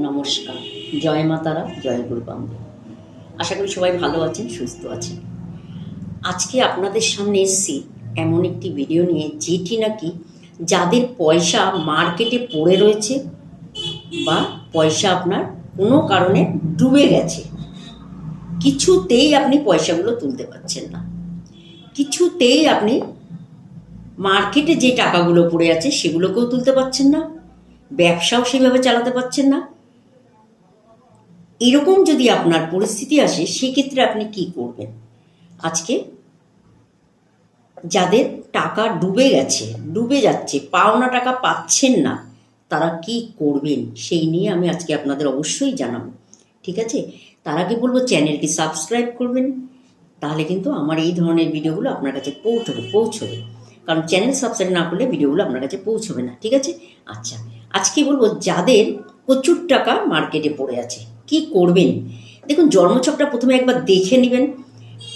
নমস্কার। জয় মা তারা, জয় গুরু বাম্বে আশা করি সবাই ভালো আছেন, সুস্থ আছেন। আজকে আপনাদের সামনে এসেছি এমন একটি ভিডিও নিয়ে, যেটি নাকি যাদের পয়সা মার্কেটে পড়ে রয়েছে বা পয়সা আপনার কোনো কারণে ডুবে গেছে, কিছুতেই আপনি পয়সাগুলো তুলতে পারছেন না। কিছুতেই আপনি মার্কেটে যে টাকাগুলো পড়ে আছে, সেগুলোকেও তুলতে পারছেন না, ব্যবসাও সেভাবে চালাতে পারছেন না এরকম যদি আপনার পরিস্থিতি আসে, সেক্ষেত্রে আপনি কি করবেন? আজকে যাদের টাকা ডুবে গেছে, ডুবে যাচ্ছে, পাওনা টাকা পাচ্ছেন না, তারা কি করবেন? সেই নিয়ে আমি আজকে আপনাদের অবশ্যই জানাব, ঠিক আছে? তার আগে বলব চ্যানেলটি সাবস্ক্রাইব করবেন, তাহলে কিন্তু আমার এই ধরনের ভিডিওগুলো আপনার কাছে পৌঁছবে পৌঁছবে। কারণ চ্যানেল সাবস্ক্রাইব না করলে ভিডিওগুলো আপনার কাছে পৌঁছবে না, ঠিক আছে? আচ্ছা আজকে বলব, যাদের প্রচুর টাকা মার্কেটে পড়ে আছে। কি করবেন? দেখুন, জন্মছকটা প্রথমে একবার দেখে নেবেন।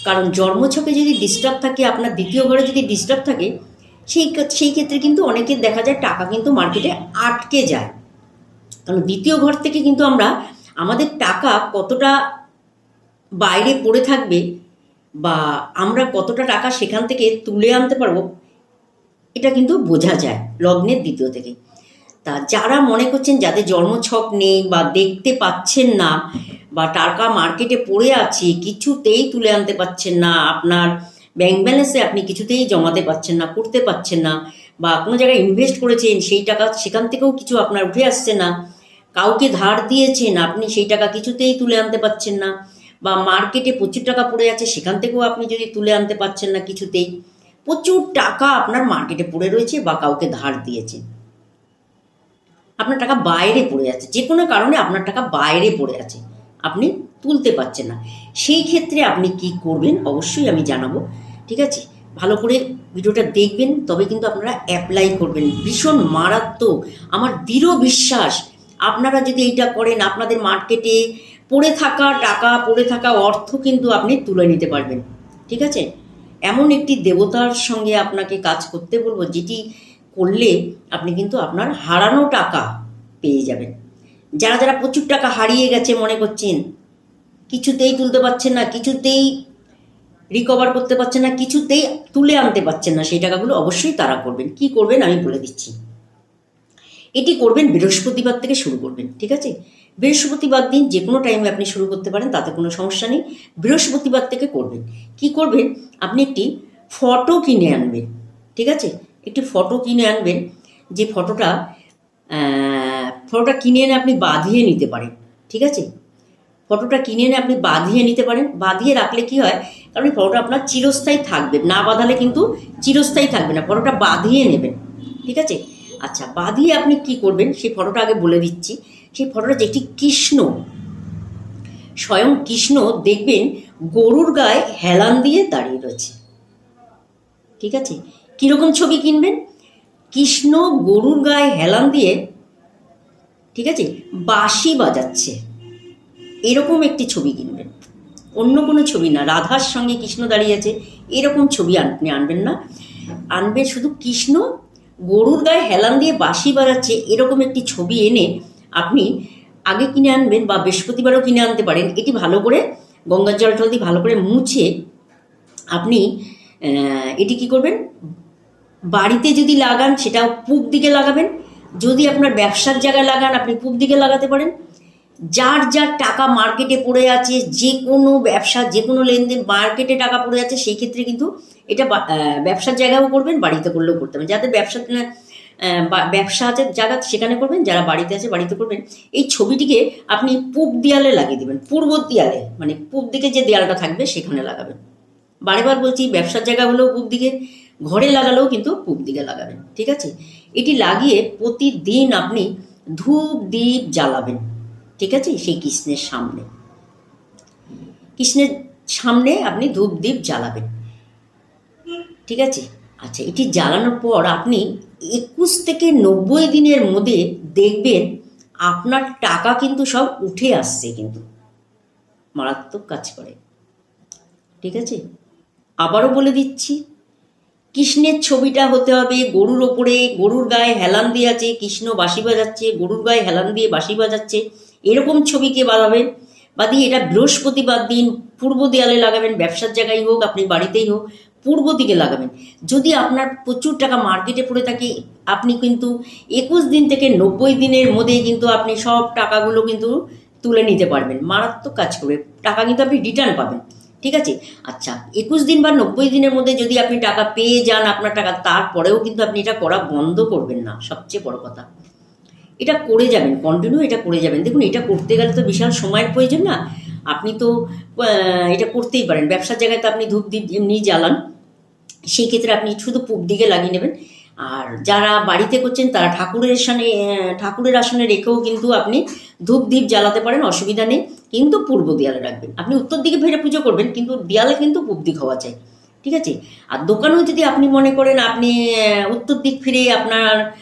কারণ জন্মছকে যদি ডিস্টার্ব থাকে, আপনার দ্বিতীয় ঘরে যদি ডিস্টার্ব থাকে, সেই সেই ক্ষেত্রে কিন্তু অনেকের দেখা যায় টাকা কিন্তু মার্কেটে আটকে যায়। কারণ দ্বিতীয় ঘর থেকে কিন্তু আমরা, আমাদের টাকা কতটা বাইরে পড়ে থাকবে বা আমরা কতটা টাকা সেখান থেকে তুলে আনতে পারব, এটা কিন্তু বোঝা যায় লগ্নের দ্বিতীয় থেকে। তা যারা মনে করছেন যাদের জন্মছক নেই বা দেখতে পাচ্ছেন না বা টাকা মার্কেটে পড়ে আছে, কিছুতেই তুলে আনতে পারছেন না, আপনার ব্যাংক ব্যালেন্সে আপনি কিছুতেই জমাতে পারছেন না, করতে পারছেন না বা কোনো জায়গায় ইনভেস্ট করেছেন, সেই টাকা সেখান থেকেও কিছু আপনার উঠে আসছে না, কাউকে ধার দিয়েছেন, আপনি সেই টাকা কিছুতেই তুলে আনতে পারছেন না বা মার্কেটে প্রচুর টাকা পড়ে আছে, সেখান থেকেও আপনি যদি তুলে আনতে পারছেন না কিছুতেই, প্রচুর টাকা আপনার মার্কেটে পড়ে রয়েছে বা কাউকে ধার দিয়েছেন। আপনার টাকা বাইরে পড়ে আছে। যে কোনো কারণে আপনার টাকা বাইরে পড়ে আছে। আপনি তুলতে পারছেন না। সেই ক্ষেত্রে আপনি কি করবেন অবশ্যই আমি জানাব, ঠিক আছে? ভালো করে ভিডিওটা দেখবেন, তবে কিন্তু আপনারা অ্যাপ্লাই করবেন। ভীষণ মারাত্মক, আমার দৃঢ় বিশ্বাস। আপনারা যদি এইটা করেন, আপনাদের মার্কেটে পড়ে থাকা টাকা, পড়ে থাকা অর্থ কিন্তু আপনি তুলে নিতে পারবেন, ঠিক আছে? এমন একটি দেবতার সঙ্গে আপনাকে কাজ করতে বলব, যেটি করলে আপনি কিন্তু আপনার হারানো টাকা পেয়ে যাবেন। যারা যারা প্রচুর টাকা হারিয়ে গেছে মনে করছেন, কিছুতেই তুলতে পারছেন না, কিছুতেই রিকভার করতে পারছেন না, কিছুতেই তুলে আনতে পারছেন না, সেই টাকাগুলো অবশ্যই তারা করবেন। কি করবেন আমি বলে দিচ্ছি। এটি করবেন বৃহস্পতিবার থেকে শুরু করবেন, ঠিক আছে? বৃহস্পতিবার দিন যে কোনো টাইমে আপনি শুরু করতে পারেন, তাতে কোনো সমস্যা নেই। বৃহস্পতিবার থেকে করবেন। কি করবেন? আপনি একটি ফটো কিনে আনবেন, ঠিক আছে? একটি ফটো কিনে আনবেন, যে ফটোটা ফটোটা কিনে এনে আপনি বাঁধিয়ে নিতে পারেন, ঠিক আছে? ফটোটা কিনে এনে আপনি বাঁধিয়ে নিতে পারেন, বাঁধিয়ে রাখলে কি হয়, কারণ ফটোটা আপনার চিরস্থায়ী থাকবে, না বাঁধালে কিন্তু চিরস্থায়ী থাকবে না ফটোটা বাঁধিয়ে নেবেন, ঠিক আছে? আচ্ছা বাঁধিয়ে আপনি কি করবেন, সেই ফটোটা আগে বলে দিচ্ছি, সেই ফটোটা যেটি কৃষ্ণ, স্বয়ং কৃষ্ণ দেখবেন গরুর গায়ে হেলান দিয়ে দাঁড়িয়ে রয়েছে, ঠিক আছে? কীরকম ছবি কিনবেন? কৃষ্ণ গরুর গায়ে হেলান দিয়ে, ঠিক আছে, বাঁশি বাজাচ্ছে। এরকম একটি ছবি কিনবেন। অন্য কোনো ছবি না, রাধার সঙ্গে কৃষ্ণ দাঁড়িয়ে আছে, এরকম ছবি আপনি আনবেন না। আনবেন শুধু কৃষ্ণ গরুর গায়ে হেলান দিয়ে বাঁশি বাজাচ্ছে, এরকম একটি ছবি এনে আপনি আগে কিনে আনবেন বা বৃহস্পতিবারও কিনে আনতে পারেন। এটি ভালো করে গঙ্গার জল টল দিয়ে ভালো করে মুছে আপনি এটি কি করবেন? বাড়িতে যদি লাগান সেটা পূব দিকে লাগাবেন। যদি আপনার ব্যবসার জায়গায় লাগান, আপনি পূব দিকে লাগাতে পারেন। যার যার টাকা মার্কেটে পড়ে আছে, যে কোনো ব্যবসা, যে কোনো লেনদেন মার্কেটে টাকা পড়ে আছে, সেই ক্ষেত্রে কিন্তু এটা ব্যবসার জায়গাও করবেন, বাড়িতে করলেও করতে পারেন যাদের ব্যবসা ব্যবসা আছে জায়গা সেখানে করবেন, যারা বাড়িতে আছে, বাড়িতে করবেন। এই ছবিটিকে আপনি পূব দেয়ালে লাগিয়ে দেবেন, পূর্ব দেয়ালে মানে পূব দিকে যে দেয়ালটা থাকবে, সেখানে লাগাবেন। বারেবার বলছি, ব্যবসার জায়গা হলেও পূব দিকে ঘরে লাগালেও কিন্তু পূব দিকে লাগাবেন, ঠিক আছে? এটি লাগিয়ে প্রতিদিন আপনি ধূপ দ্বীপ জ্বালাবেন, ঠিক আছে? সেই কৃষ্ণের সামনে। কৃষ্ণের সামনে আপনি ধূপ দ্বীপ জ্বালাবেন, ঠিক আছে? আচ্ছা এটি জ্বালানোর পর আপনি একুশ থেকে নব্বই দিনের মধ্যে দেখবেন আপনার টাকা কিন্তু সব উঠে আসছে কিন্তু। মারাত্মক কাজ করে, ঠিক আছে? আবারও বলে দিচ্ছি কৃষ্ণের ছবিটা হতে হবে, গরুর ওপরে গরুর গায়ে হেলান দিয়ে আছে, কৃষ্ণ বাঁশি বাজাচ্ছে, গরুর গায়ে হেলান দিয়ে বাঁশি বাজাচ্ছে, এরকম ছবিকে বাঁধাবেন বা দিয়ে এটা বৃহস্পতিবার দিন, পূর্ব দেয়ালে লাগাবেন, ব্যবসার জায়গায় হোক, আপনি বাড়িতেই হোক, পূর্ব দিকে লাগাবেন। যদি আপনার প্রচুর টাকা মার্কেটে পড়ে থাকে, আপনি কিন্তু একুশ দিন থেকে নব্বই দিনের মধ্যে কিন্তু আপনি সব টাকাগুলো কিন্তু তুলে নিতে পারবেন। মারাত্মক কাজ করবে। টাকা কিন্তু আপনি রিটার্ন পাবেন। ঠিক আছে? আচ্ছা একুশ দিন বা নব্বই দিনের মধ্যে যদি আপনি টাকা পেয়ে যান আপনার টাকা, তারপরেও কিন্তু আপনি এটা করা বন্ধ করবেন না। সবচেয়ে বড় কথা। এটা করে যাবেন কন্টিনিউ এটা করে যাবেন। দেখুন, এটা করতে গেলে তো বিশাল সময়ের প্রয়োজন না। আপনি তো এটা করতেই পারেন। ব্যবসার জায়গায় তো আপনি ধূপ দ্বীপ এমনি জ্বালান। সেই ক্ষেত্রে আপনি শুধু পূব দিকে লাগিয়ে নেবেন। আর যারা বাড়িতে করছেন, তারা ঠাকুরের আসনে ঠাকুরের আসনে রেখেও কিন্তু আপনি ধূপ দ্বীপ জ্বালাতে পারেন, অসুবিধা নেই। কিন্তু পূর্ব দেয়ালে রাখবেন। আপনি উত্তর দিকে ফিরে পুজো করবেন, কিন্তু দেয়ালে কিন্তু পূব দিক হওয়া চাই। ঠিক আছে? আর দোকানেও যদি আপনি মনে করেন, আপনি উত্তর দিক ফিরে আপনার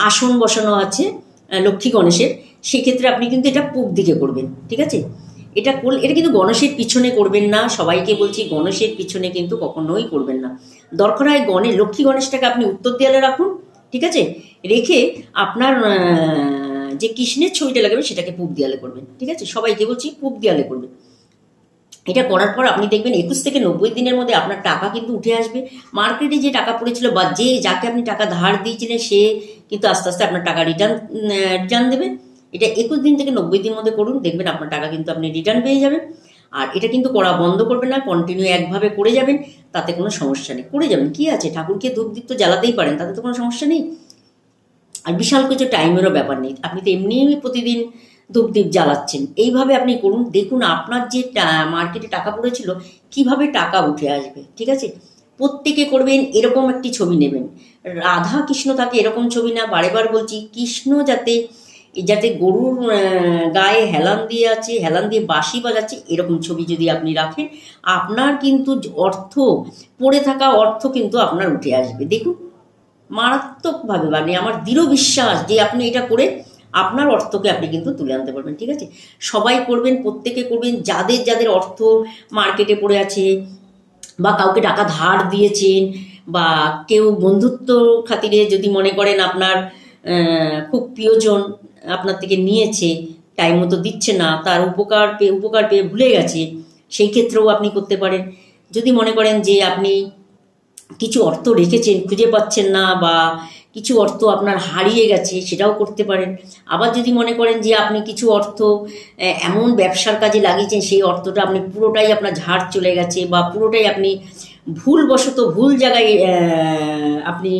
আসন বসানো আছে লক্ষ্মী গণেশের, সেক্ষেত্রে আপনি কিন্তু এটা পূব দিকে করবেন। ঠিক আছে? এটা করলে, এটা কিন্তু গণেশের পিছনে করবেন না। সবাইকে বলছি, গণেশের পিছনে কিন্তু কখনোই করবেন না। দরকার হয় গণেশ লক্ষ্মী গণেশটাকে আপনি উত্তর দেয়ালে রাখুন, ঠিক আছে? রেখে আপনার যে কৃষ্ণের ছবিটা লাগাবেন, সেটাকে পূব দেয়ালে করবেন, ঠিক আছে? সবাইকে বলছি, পূব দেয়ালে করবেন। এটা করার পর আপনি দেখবেন একুশ থেকে নব্বই দিনের মধ্যে আপনার টাকা কিন্তু উঠে আসবে। মার্কেটে যে টাকা পড়েছিল বা যে, যাকে আপনি টাকা ধার দিয়েছিলেন, সে কিন্তু আস্তে আস্তে আপনার টাকা রিটার্ন রিটার্ন দেবে। এটা একুশ দিন থেকে নব্বই দিন মধ্যে করুন, দেখবেন আপনার টাকা কিন্তু আপনি রিটার্ন পেয়ে যাবেন। আর এটা কিন্তু করা বন্ধ করবেন না কন্টিনিউ একভাবে করে যাবেন, তাতে কোনো সমস্যা নেই। করে যাবেন, কি আছে? ঠাকুরকে ধূপ দীপ তো জ্বালাতেই পারেন, তাতে তো কোনো সমস্যা নেই। আর বিশাল কিছু টাইমেরও ব্যাপার নেই। আপনি তো এমনিই প্রতিদিন ধূপ ধূপদীপ জ্বালাচ্ছেন। এইভাবে আপনি করুন, দেখুন আপনার যে মার্কেটে টাকা পড়েছিল, কীভাবে টাকা উঠে আসবে, ঠিক আছে? প্রত্যেকে করবেন, এরকম একটি ছবি নেবেন। রাধা কৃষ্ণ থাকে এরকম ছবি না, বারেবার বলছি, কৃষ্ণ যাতে যাতে গরুর গায়ে হেলান দিয়ে আছে, হেলান দিয়ে বাঁশি বাজাচ্ছে, এরকম ছবি যদি আপনি রাখেন, আপনার কিন্তু অর্থ, পড়ে থাকা অর্থ কিন্তু আপনার উঠে আসবে। দেখুন, মারাত্মকভাবে মানে আমার দৃঢ় বিশ্বাস যে আপনি এটা করে আপনার অর্থকে আপনি কিন্তু তুলে আনতে পারবেন, ঠিক আছে? সবাই করবেন, প্রত্যেকে করবেন, যাদের যাদের অর্থ মার্কেটে পড়ে আছে, বা কাউকে টাকা ধার দিয়েছেন, বা কেউ বন্ধুত্ব খাতিরে যদি মনে করেন আপনার খুব প্রিয়জন আপনার থেকে নিয়েছে টাইম মতো দিচ্ছে না, তার উপকার পেয়ে উপকার পেয়ে ভুলে গেছে, সেই ক্ষেত্রেও আপনি করতে পারেন। যদি মনে করেন যে আপনি কিছু অর্থ রেখেছেন, খুঁজে পাচ্ছেন না বা কিছু অর্থ আপনার হারিয়ে গেছে, সেটাও করতে পারেন। আবার যদি মনে করেন যে আপনি কিছু অর্থ এমন ব্যবসার কাজে লাগিয়েছেন, সেই অর্থটা আপনি পুরোটাই আপনার ঝাড় চলে গেছে বা পুরোটাই আপনি ভুলবশত ভুল জায়গায় আপনি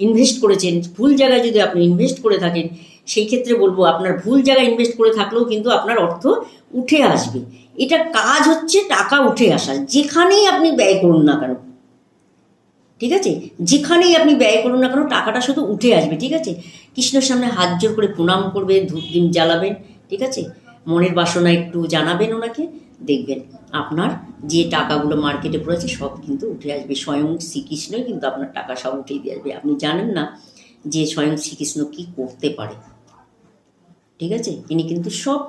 ইনভেস্ট করেছেন। ভুল জায়গায় যদি আপনি ইনভেস্ট করে থাকেন সেই ক্ষেত্রে বলব, আপনার ভুল জায়গায় ইনভেস্ট করে থাকলেও কিন্তু আপনার অর্থ উঠে আসবে। এটা কাজ হচ্ছে টাকা উঠে আসা, যেখানেই আপনি ব্যয় করুন না কেন। ঠিক আছে? যেখানেই আপনি ব্যয় করুন না কেন, টাকাটা শুধু উঠে আসবে, ঠিক আছে? কৃষ্ণের সামনে হাত জোর করে প্রণাম করবে ধূপ দিন জ্বালাবেন, ঠিক আছে? মনের বাসনা একটু জানাবেন ওনাকে, দেখবেন আপনার যে টাকাগুলো মার্কেটে পড়েছে সব কিন্তু উঠে আসবে। স্বয়ং শ্রীকৃষ্ণই কিন্তু আপনার টাকা সব উঠেই দিয়ে আসবে। আপনি জানেন না যে স্বয়ং শ্রীকৃষ্ণ কি করতে পারে। ঠিক আছে? ইনি কিন্তু সব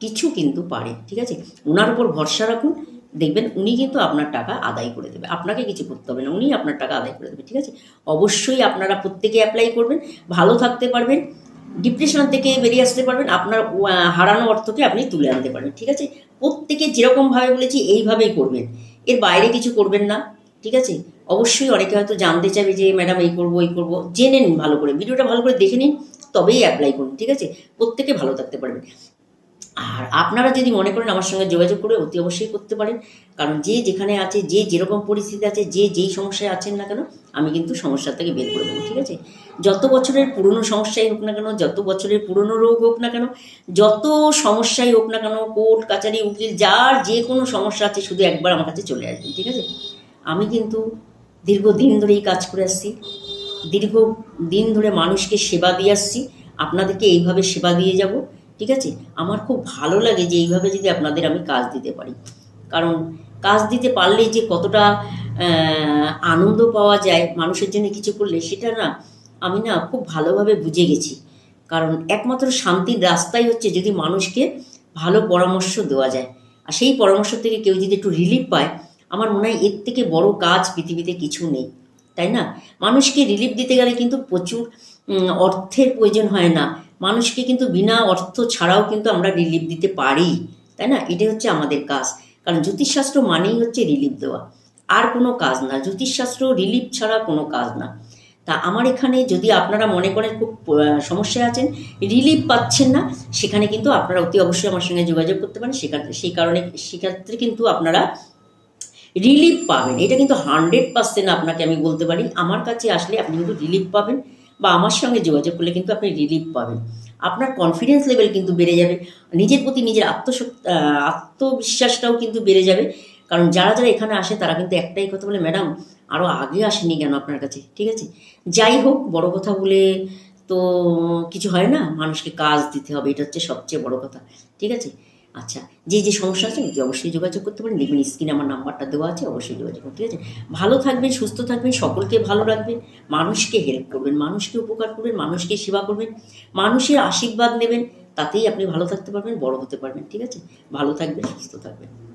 কিছু কিন্তু পারে ঠিক আছে? ওনার উপর ভরসা রাখুন, দেখবেন উনি কিন্তু আপনার টাকা আদায় করে দেবে। আপনাকে কিছু করতে হবে না, উনি আপনার টাকা আদায় করে দেবে, ঠিক আছে? অবশ্যই আপনারা প্রত্যেকে অ্যাপ্লাই করবেন, ভালো থাকতে পারবেন ডিপ্রেশন থেকে বেরিয়ে আসতে পারবেন, আপনার হারানো অর্থকে আপনি তুলে আনতে পারবেন, ঠিক আছে? প্রত্যেকে যেরকমভাবে বলেছি, এইভাবেই করবেন। এর বাইরে কিছু করবেন না, ঠিক আছে? অবশ্যই অনেকে হয়তো জানতে চাইবে যে, ম্যাডাম, এই করব এই করব। জেনে নিন ভালো করে, ভিডিওটা ভালো করে দেখে নিন। তবেই অ্যাপ্লাই করুন, ঠিক আছে? প্রত্যেকে ভালো থাকতে পারবেন আর আপনারা যদি মনে করেন আমার সঙ্গে যোগাযোগ করে, অতি অবশ্যই করতে পারেন। কারণ যে যেখানে আছে, যে যেরকম পরিস্থিতি আছে, যে যেই সমস্যায় আছেন না কেন, আমি কিন্তু সমস্যা থেকে বের করে দেবো, ঠিক আছে? যত বছরের পুরনো সমস্যাই হোক না কেন, যত বছরের পুরনো রোগ হোক না কেন, যত সমস্যাই হোক না কেন, কোর্ট, কাচারি, উকিল, যার যে কোনো সমস্যা আছে, শুধু একবার আমার কাছে চলে আসবেন, ঠিক আছে? আমি কিন্তু দীর্ঘদিন ধরে এই কাজ করে আসছি। দীর্ঘ দিন ধরে মানুষকে সেবা দিয়ে আসছি। আপনাদেরকে এইভাবে সেবা দিয়ে যাব, ঠিক আছে? আমার খুব ভালো লাগে যে এইভাবে যদি আপনাদের আমি কাজ দিতে পারি। কারণ কাজ দিতে পারলেই যে কতটা আনন্দ পাওয়া যায় মানুষের জন্য কিছু করলে, সেটা না আমি না খুব ভালোভাবে বুঝে গেছি। কারণ একমাত্র শান্তির রাস্তাই হচ্ছে যদি মানুষকে ভালো পরামর্শ দেওয়া যায়। আর সেই পরামর্শ থেকে কেউ যদি একটু রিলিফ পায়, আমার মনে হয় এর থেকে বড় কাজ পৃথিবীতে কিছু নেই। তাই না? মানুষকে রিলিফ দিতে গেলে কিন্তু প্রচুর অর্থের প্রয়োজন হয় না। মানুষকে কিন্তু বিনা অর্থ ছাড়াও কিন্তু আমরা রিলিফ দিতে পারি। তাই না? এটাই হচ্ছে আমাদের কাজ। কারণ জ্যোতিষশাস্ত্র মানেই হচ্ছে রিলিফ দেওয়া। আর কোনো কাজ না। জ্যোতিষশাস্ত্র রিলিফ ছাড়া কোনো কাজ না। তা আমার এখানে যদি আপনারা মনে করেন খুব সমস্যায় আছেন রিলিফ পাচ্ছেন না, সেখানে কিন্তু আপনারা অতি অবশ্যই আমার সঙ্গে যোগাযোগ করতে পারেন। সেখানে, সেই কারণে, সেক্ষেত্রে কিন্তু আপনারা রিলিফ পাবেন। এটা কিন্তু হান্ড্রেড পার্সেন্ট আপনাকে আমি বলতে পারি। আমার কাছে আসলে আপনি কিন্তু রিলিফ পাবেন বা আমার সঙ্গে যোগাযোগ করলে কিন্তু আপনি রিলিফ পাবেন। আপনার কনফিডেন্স লেভেল কিন্তু বেড়ে যাবে। নিজের প্রতি নিজের আত্মশক্তি আত্মবিশ্বাসটাও কিন্তু বেড়ে যাবে। কারণ যারা যারা এখানে আসে, তারা কিন্তু একটাই কথা বলে, ম্যাডাম আরও আগে আসেনি কেন আপনার কাছে? ঠিক আছে? যাই হোক, বড় কথা বলে তো কিছু হয় না? মানুষকে কাজ দিতে হবে, এটা হচ্ছে সবচেয়ে বড় কথা। ঠিক আছে? আচ্ছা যে যে সমস্যা আছে অতি অবশ্যই যোগাযোগ করতে পারেন। দেখবেন স্ক্রিনে আমার নাম্বারটা দেওয়া আছে, অবশ্যই যোগাযোগ ঠিক আছে ভালো থাকবেন, সুস্থ থাকবেন, সকলকে ভালো রাখবেন, মানুষকে হেল্প করবেন, মানুষকে উপকার করবেন, মানুষকে সেবা করবেন, মানুষের আশীর্বাদ নেবেন, তাতেই আপনি ভালো থাকতে পারবেন, বড় হতে পারবেন, ঠিক আছে? ভালো থাকবেন, সুস্থ থাকবেন।